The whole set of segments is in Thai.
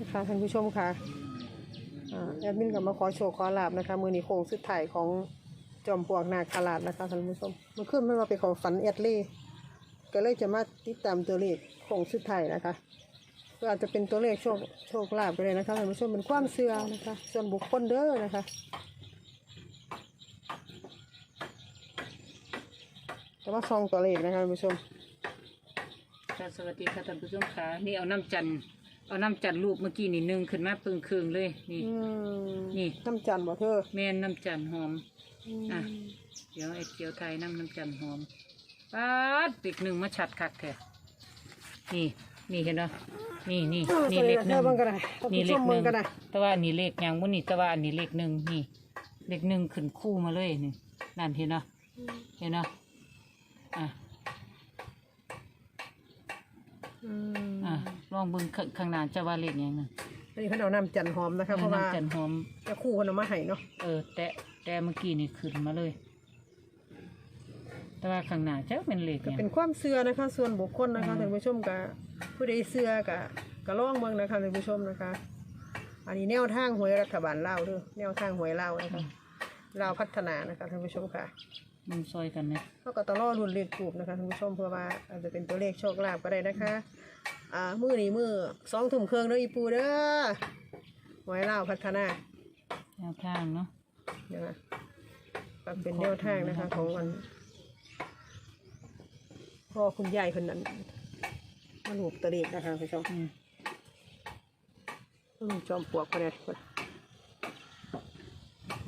นะคะท่านผู้ชมค่ะอ่าแอดมินกับมาขอโชว์ขอลาบนะคะ มือนีโค้งสุดท้ายของจอมปลวกนาคาราชนะคะท่านผู้ชมมื่อคืนไม่มาเป็นของฝันแอดเล่ก็เลยจะมาติดตามตัวเลขโค้งสุดท้ายนะคะก็อาจจะเป็นตัวเลขโชคโชคลาภไปเลยนะคะท่านผู้ชมเป็นความเชื่อนะคะ ส่วนบุคคลเด้อนะคะแต่ว่าซองตัวเลขนะคะท่านผู้ชมสวัสดีค่ะท่านผู้ชมค่ะนี่เอาน้ำจันทร์ เอาน้ำจันทร์รูปเมื่อกี้นี่นึ่งขึ้นมาปึงเครืองเลย นี่ อืมนี่ น้ำจันทร์บ่เธอแม่นน้ำจันทร์หอมอืมอะ เดี๋ยวไอ้เกียวไทยน้ำน้ำจันทร์หอมปาดปีกหนึ่งมาฉัดคักแท้นี่ นี่เห็นเนาะนี่นี่นี่เลขหนึ่งเธอเบิ่งก็ได้ท่านนี่ผู้เลชขมหเบิ่นึ่งงก็ได้แต่ว่าอันนี้เลขหยังบุนี่แต่ว่าอันนี้เลขหนึ่งนี่ เลขหนึ่งขึ้นคู่มาเลยนี่นั่นเห็นเนาะเห็นเนาะอะ อืมอะ ลองเบิ่งข้างข้างหน้าจะว่าเลขหยังน่ะอันนี้เพิ่นเอาน้ำจันทร์หอมนะคะเพราะว่าน้ำจันทร์หอม จะคู่เพิ่นเอามาให้เนาะเออ แต่แต่เมื่อกี้นี่ขึ้นมาเลย แต่ว่าข้างหน้าจะเป็นเลขก็เนี่ยเป็นความเชื่อนะคะ ส่วนบุคคลนะคะท่านผู้ชมก็ผู้ใดเชื่อก็ก็ลองเบิ่งนะคะท่านผู้ชมนะคะ อันนี้แนวทางหวยรัฐบาลลาวเด้อแนวทางหวยลาวนะคะลาวพัฒนานะคะท่านผู้ชมค่ะมันซอยกันนะเขาก็ต้องรอรุ่นเลขถูกนะคะท่านผู้ชมเพื่อว่าอาจจะเป็นตัวเลขโชคลาภก็ได้นะคะ อ่ามือนี้มือสองทุ่มเครื่องเด้ออีปูเด้อหวยลาวพัฒนาแนวทางเนาะนะคะก็เป็นแนวทางนะคะ ของวันพ่อคุณยายคนนั้นมาลูกตัวเลขนะคะท่านผู้ชมอืมอืมจอมปลวกคนนี้คน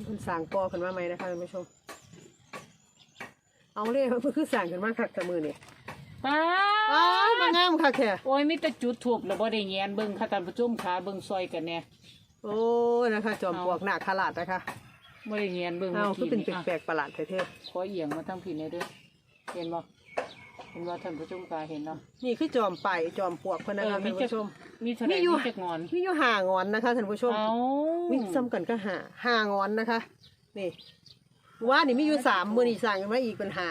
คนสั่งปอขึ้นมาไหมนะคะท่านผู้ชมเอาเลยมันคือสั่งขึ้นมาคักกับมือนี่ป้า อ้าวมางามค่ะแค่โอ้ยมีแต่จุดถูกแล้วบ่ได้แงนเบิ่งค่ะท่านผู้ชมขาเบิ่งซอยกันเนี่ยโอ้ยนะคะ จอมปลวกหน้าขลาดนะคะบ่ได้แงนเบิ่งเอาเมื่อคือกี้เป็นนี่อะแปลกๆประหลาดเท่ขอเอียงมาทางผิดเนี่ยเด้อเห็นบ่เห็นว่าท่านผู้ชมขาเห็นเนาะๆนี่คือจอมไปจอมปลวกคนนะคะเออมีท่านจะผู้ชมมีเท่าไหร่มีอยู่มีจักงอนมีอยู่ห่างอนนะคะท่านผู้ชมเอาวิ่งซ้ำกันก็หาห่างอนนะคะ นี่ว่านี่มีอยู่สามมือนี่สั่งกันมาอีกเป็นหา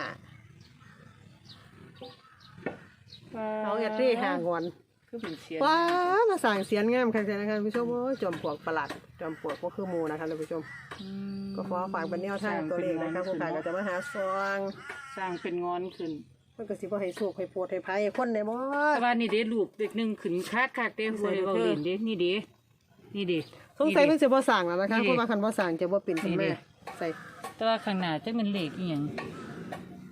เอาแอดเร่ห่างอนคือเป็นเสียงว้ามาสั่งเสียนงามค่ะนะคะท่านผู้ชมโอ้ยจอมปลวกประหลาดจอมปลวกก็คือหมูนะคะท่านผู้ชม อืมก็ขอฝากเป็นแนวทางตัวเลขนะคะผู้ขายก็จะมาหาซองสร้างเป็นงอนขึ้นมันก็สิบ่ให้สุกให้ปวดให้ภัยให้คนได้บ่แต่ว่านี่เด้รูปเด็กหนึ่งขึ้นคาดคาดเต้มบ่ได้เว้าเล่นเด้นี่เด้นี่เด้ สงสัยนี่เพิ่เด้นสิบ่สั่งแล้วนะคะนี่ดิเพราะว่าคันบ่สั่งจะบ่เป็นคุณนี่ดิแม่ใส่แต่ว่าข้างหน้าจะเป็นเลขอีหยัง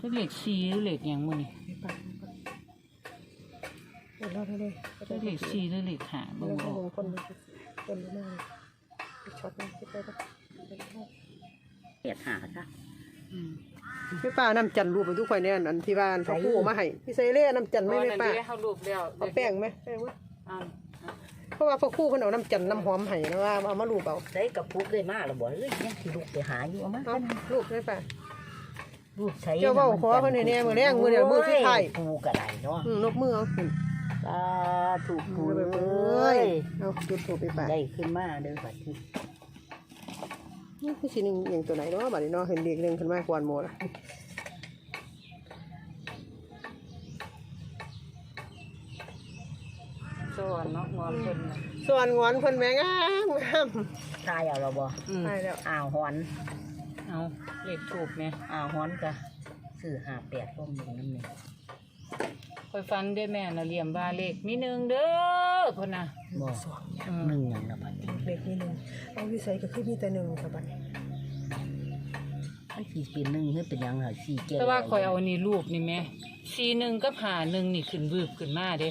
จะเลขสี่หรือเลขหยังมื้อนี่ เดี๋ยวเราได้เลยจะเลขสี่หรือเลขห้าบ่เรื่องรู้ของคนมันเป็นมากช็อตนะคิดไปก็เปียดหาค่ะอืมพี่ป้าน้ำจันทร์รูปไปทุกคนเนี่ยอันที่บ้านเขาคู่มาให้พี่ใส่เล่น้ำจันทร์ไม่ไม่ป้าเด้เฮารูปแล้วเอาแป้งไหมแป้งไหมอ่าเพราะว่าเขาคู่เขาเอาน้ำจันทร์น้ำหอมให้นะว่าเอามารูปเอาใส่กระปุกได้มาแล้วบ่เอ้ยยังสิลูกไปหาอยู่เอามาเอารูปได้ป้าลูกใช้เจ้าเว้าขอเพิ่นให้แน่มื้อแลงมื้อเดียวมื้อสุดท้ายปูกระไดเนาะอืมนกมือเอา ขึ้นสาถูกปูเอาไปเลเอ้ยยเอาจุดถูกไปป้าได้ขึ้นมาเด้อบัดนี้นี่คือสิ่งหนึ่งอย่างตัวไหนเนาะบัดนี้เนาะเห็นเด็กเรื่องขึ้นมากกว่าหมดละสอนเนาะงอนเพิ่นน่ะส่วนงอนเพิ่นแม่งามงามทายเอาแล้วบ่อืมใช่แล้วอ้าวหอนเอาเลขถูกแม่อ้าวหอนก็ซื้อหาแปดร่มหนึ่งนั่นนี่ค่ อยฟันได้แม่น่ะเลี่ยมว่าเลขมีหนึ่งเด้อเพิ่นน่ะบ่อืมหนึ่งอย่างละบัดนี้เด็กนี่หนึ่งเอาวิสัยก็คือมีแต่หนึ่งค่ะบัดนี้มันสิเป็นหนึ่งหรือเป็นหยังล่ะสี่เจ็ดแต่ว่าข่อยเอานี่รูปนี่แม่สี่หนึ่งกับหาหนึ่งนี่ขึ้นวืบขึ้นมาเด้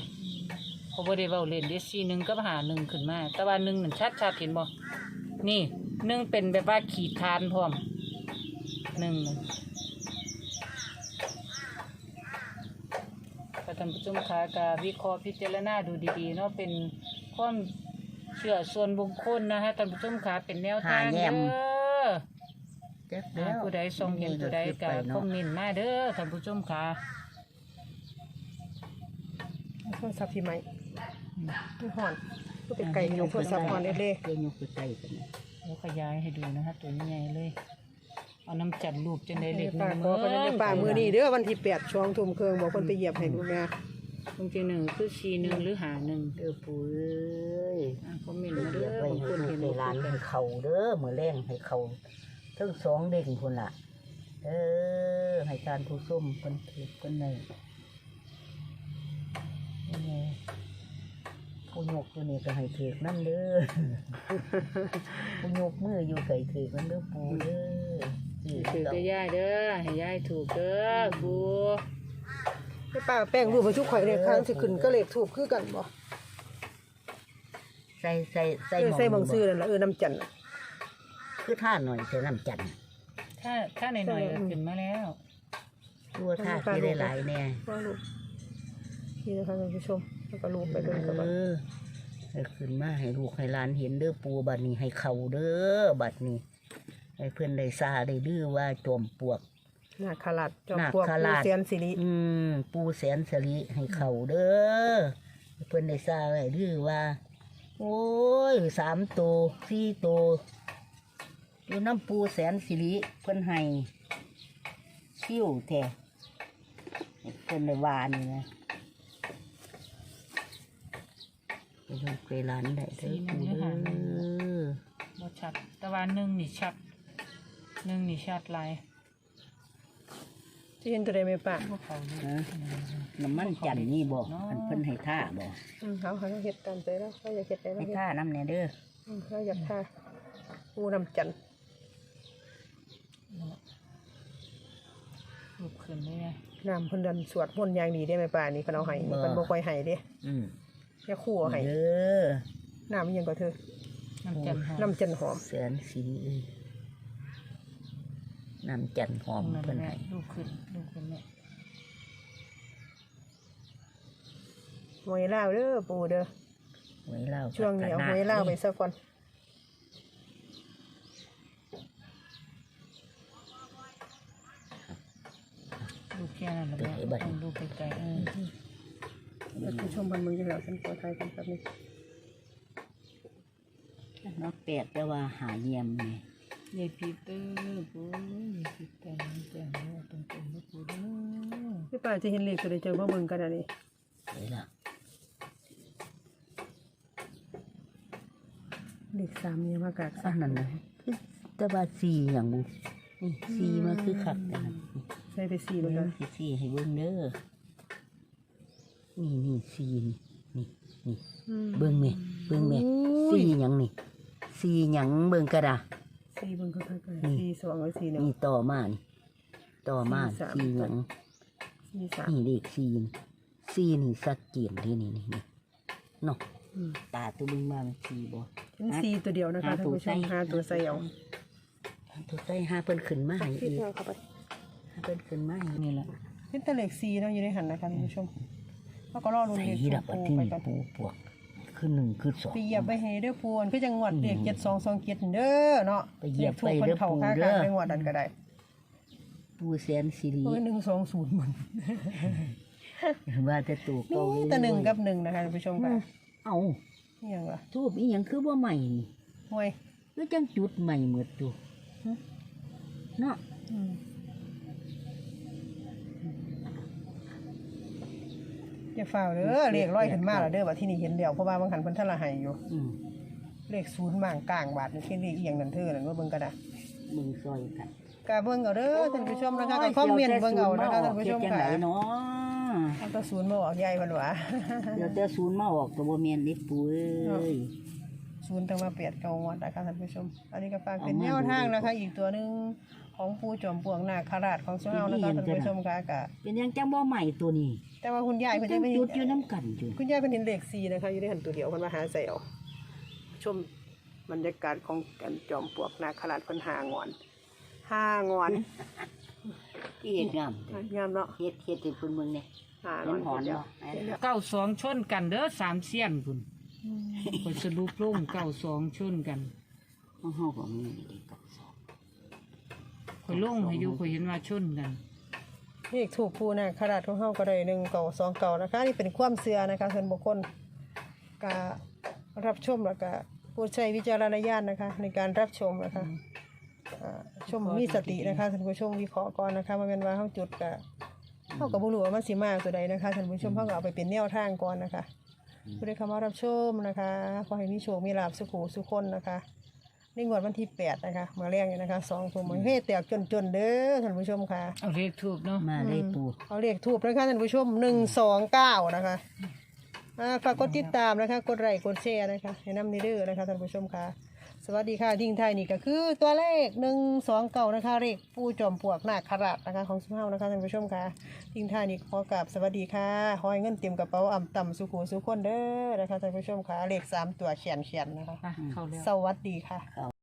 เขาบ่ได้เว้าเล่นเด้สี่หนึ่งกับหาหนึ่งขึ้นมา แต่ว่าหนึ่งนั่นชัดๆเห็นบ่นี่หนึ่งเป็นแบบว่าขีดทานพร้อมหนึ่งนั่น ท่านผู้ชมคะก็วิเคราะห์พิจารณาดูดีๆเนาะเป็นความเชื่อส่วนบุคคลนะฮะท่านผู้ชมคะเป็นแนวทางเด้อเจ็บอ่าแล้วผู้ใดทรงเห็นผู้ใดก็คอมเมนต์มาเด้อท่านผู้ชมค่ะโทรศัพท์พี่ใหม่ไม่ห่อนก็เป็นไก่ยกโทรศัพท์ห่อนเด้เดี๋ยวยกไปใส่กันนะเดี๋ยวขยายให้ดูนะคะตัวใหญ่เลย เอาน้ำจัดรูปจนได้ๆเล็เด็กกหป้านึ่งขอคนนั้นป้ามือนี่เด้อวันที่แปดช่วงทุ่มเครื่องบอกคนไปเหยียบให้ดูแม่บางทีหนึ่งคือสี่หนึ่งหรือหาหนึ่งเด้อปูเอ้ยอ่าคอมลานให้เขาเด้อมือแรงให้เขาทั้งสองเด้งคนละเออให้การผู้ส้มคนถือคนในนี่ไงผู้ยกตัวนี้ก็ให้ถือนั่นเด้อ ผู้ยกมืออยู่ไก่ถือมันเด้อปูเด้อ ถือถือกับได้ย่ายเด้อให้ย่ายถูกเด้อกูให้ป้าแป้งรูปไปทุกข่อยเลยครั้งสิขึ้นก็เลขถูกคือกันบ่ใส่ใส่ใส่เออใส่บางซื้ออนั่นล่ะเออน้ำจันทร์น่ะคือท่าหน่อยใส่น้ำจันทร์ถ้าถ้าหน่อยๆก็ขึ้นมาแล้ว ตัวท่าที่ได้หลายแน่ว่าลูกนี่นะคะท่านผู้ชมแล้วก็รูปไปเบิ่งกันเอว่าอให้ขึ้นมาให้ลูกให้หลานเห็นเด้อปูบัดนี้ให้เขาเด้อบัดนี้ ให้เพื่อนได้ซาได้ดื้อว่าจอมปลวก นาคราชจอมนาพวกคราชผู้เสียนสิริอืม ปูแสนสลิให้เขาเด้อให้เพื่อนได้ซาได้ดื้อว่า โอ้ยสามตัวสี่ตัวอยู่น้ำปูแสนสิริเพื่อนให้คิ้วแท้ให้เพื่อนได้วานี่นะไปดูเกลานได้เด้อปูเด้อ บ่ชัด แต่ว่าหนึ่งนี่ชัดห นึ่งนี่ชัดหลายที่เห็นตัวใดไหมป้าพวกเขานี่ฮะน้ำมันจันทร์นี่บอกอันเพิ่นให้ท่าบอกอืมเขาเขาเฮ็ดตามใจแล้วเขาอยากเฮ็ดได้แล้วให้เฮ็ดท่าน้ำเนี่ยเด้ออืมเขาอยากท่าปูน้ำจันทร์รูปขึ้นได้ไงน้ำเพิ่นดันสวดมนต์อย่างดีได้ไหมป้านี่เพิ่นเอาให้นี่เพิ่นบ่ค่อยให้เด้อืมอย่าคู่เอาให้เด้อน้ำมันยังก็เธอน้ำจันทร์หอมน้ำจันทร์หอม แสนสีเอ้ย น้ำจันทร์หอมนั่นเพิ่นแม่ให้รูปขึ้นรูปขึ้นแม่หวยลาวเด้อปูเด้อไว้เล่าช่วงนี้เอาหวยลาวไปซะก่อนรูปแค่นั้นแหละแม่ต้องรูปไกลๆเออท่านผู้ชมพันมือจังแล้วฉันขอถ่ายกันแป๊บนึงนอกแปดแต่ว่าหาเยี่ยมนี่ ยายปีเตอร์กูยายปีเตอร์น้ำจันทร์เนี่ยตรงๆนะกูเด้อพี่ป้าจะเห็นเลขตัวใดเจอมาเบิ่งกันอันนี้ไว้ละเลขสามเนี่ยมากากอัสานมนั้นนะแต่ว่าสีอย่างบุนี่สีมาคือคักแต่นั้นใส่ไปสี่นี่เบิ่งกันสีสีให้เบิ่งเด้อนี่นี่สีนี่นี่นี่อืมเบิ่งแม่เบิ่งแม่โอ้สียหยังนี่สีหยังเบิ่งกระดา สี่เบิ่งก็ค่อยนี่ๆสี่สองกับสี่หนึ่ง นี่ต่อมานี่ต่อมาสี่สาม สีหยังสี่สามนี่เลขสีนี่สีนี่สักเกียนที่นี่นี่นี่เนาะอืมตาตัวมึงมามันสีบ่เป็นสี่ตัวเดียวนะคะท่านผู้ชมห้าตัวใส่เอาตัวใส่ห้าเพิ่นขึ้นมาให้คิดอีกเอาเข้าไปห้าเพิ่นขึ้นมาให้นี่แหละเป็นแต่เลขสี่เนาะอยู่ในหันนะคะท่านผู้ชมแล้วก็รอลุ้นใส่เลขที่ขดัอบงว่าปูที่ไปนี่ก่อนปูปวก คือหนึ่งคือสองไปเหยียบไปให้เด้อปูนก็จังหวัดเลขเจ็ดสองสองเจ็ดเด้อเนาะไปเหยียบถูกไปคนเด้อเข่าปูค้าเด้กาอรในงวดนั้นก็ได้ปูแสนสิริเออหนึ่งสองศูนย์มันว่าแต่ตัวเก่านี่แต่หนึ่งกับหนึ่งนะคะท่านผู้ชมค่ะเอ้านี่ยังล่ะทูบอีหยังคือบ่ใหม่นี่ห่วยคือจังจุดใหม่หมดตัวฮะเนาะ อืมอย่าฝ่าวเด้อเลขร้อยขึ้นมาแล้วเด้อว่าที่นี่เห็นเดียวเพราะว่าบางหันเพิ่นทะละใหายอยู่อืมเลขศูนย์มางกลางบาทนี่คือเลขเอียงนั่นเธอนั่นว่าเบิ่งก็ได้เบิ่งซอยกันกะเบิ่งเอาเด้อท่านผู้ชมนะคะก็คอมเมนต์เบิ่งเอานะคะท่านผู้ชมเฮ็ดจังค่ะไดเนาะเอาแตัวศูนย์มาออกใหญ่เพิ่นว่าเดี๋ยวแต่ศูนย์มาออกก็บ่แม่นเด้ปูเอ้ยศูนย์ตั้งมาเปียดเกางวดนะคะท่านผู้ชม อันนี้ก็ฝากเป็นเอามาแนวทางนะคะ อีกตัวหนึ่งของปูจอมปลวกนาคราชของเจ้าเฮานะคะท่านผู้ชมค่ะกะเป็นหยังจังบ่ใหม่ตัวนี้ แต่ว่าคุณยายเพิ่นจัจะงไม่จุดอยู่น้ำกันจุคุณยายเพิ่นเห็นเลข4นะคะ อยู่ในหันตัวเดียวเพิ่นมาหาใส่เอาชมบรรยากาศของกันจอมปลวกนาคราชเพิ่นหางอนหางอนที่เฮ็ดงามงามเนาะเฮ็ดเฮ็ดให้เพิ่นเบิ่งแหน่หางเห็อนนหอนเดียวเนาะเก้าสองชนกันเด้อสามเสี้ยนคุณคนสรุปลงเก้าสองชนกันของเฮาก็มีเด็กกับสองคอยลงให้อยู่คอยเห็นว่าชนกัน เลขถูกปูนาคราชของเฮาก็ได้1เก่า2เก่านะคะนี่เป็นความเชื่อนะคะส่วนบุคคลก็รับชมแล้วก็โปรดใช้วิจารณญาณนะคะ ในการรับชมนะคะอ่าชมมีสตินะคะท่านผู้ชมวิเคราะห์ก่อนนะคะมาเป็นว่าเขาจุดกะเขากับบุรุษว่ามันสิมากตัวใดนะคะท่านผู้ชมเขาก็เอาไปเป็นแนวทางก่อนนะคะผู้ใดเข้ามารับชมนะคะขอให้มีโชคมีลาภสุขหูสุขคนนะคะ ในงวดวันที่แปดนะคะมาแรงนี่นะคะสองทุ่มเฮ้แตกจนๆเด้อท่านผู้ชมค่ะ เอาเลขทูบเนาะมาเลยปูเอาเลขทูบนะคะท่านผู้ชมหนึ่งสองเก้านะคะอ่าฝากกดติดตามนะคะ กดไลค์กดแชร์นะคะให้นำนี่เด้อนะคะท่านผู้ชมค่ะ สวัสดีค่ะทิ้งไทายนี่ก็คือตัวเลขหนึ่งสองเก้านะคะเลขปูจอมปลวกนาคราชนะคะของสุภาพนะคะท่านผู้ชมค่ะทิ้งไทายนี่ขอกราบสวัสดีค่ะขอให้เงินเต็มกระเป๋าอ่ำต่ำสุขูสุขคนเด้อนะคะท่านผู้ชมค่ะเลขสามตัวเขียนเขียนๆนะคะอะเข้าแล้ว สวัสดีค่ะเขา